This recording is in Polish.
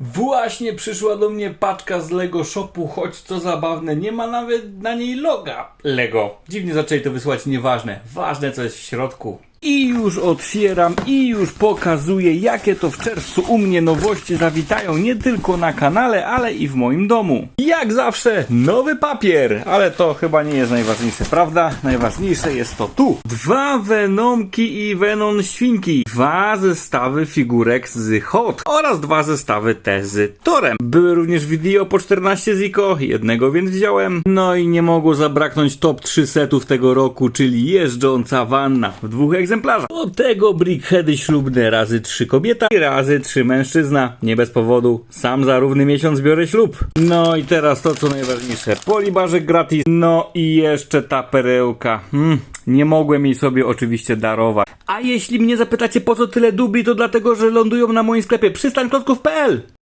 Właśnie przyszła do mnie paczka z Lego Shopu, choć co zabawne, nie ma nawet na niej loga Lego. Dziwnie zaczęli to wysłać, nieważne. Ważne co jest w środku. I już otwieram i już pokazuję, jakie to w czerwcu u mnie nowości zawitają nie tylko na kanale, ale i w moim domu. Jak zawsze, nowy papier, ale to chyba nie jest najważniejsze, prawda? Najważniejsze jest to tu. Dwa Venomki i Venom Świnki, dwa zestawy figurek z Hot oraz dwa zestawy te z Torem. Były również wideo po 14 ziko, jednego więc wziąłem. No i nie mogło zabraknąć top 3 setów tego roku, czyli jeżdżąca wanna w dwóch. Do tego brickheady ślubne razy 3 kobieta i razy 3 mężczyzna. Nie bez powodu, sam za równy miesiąc biorę ślub. No i teraz to co najważniejsze, polibarzyk gratis. No i jeszcze ta perełka. Hmm. Nie mogłem jej sobie oczywiście darować. A jeśli mnie zapytacie po co tyle dubli, to dlatego, że lądują na moim sklepie przystańklotków.pl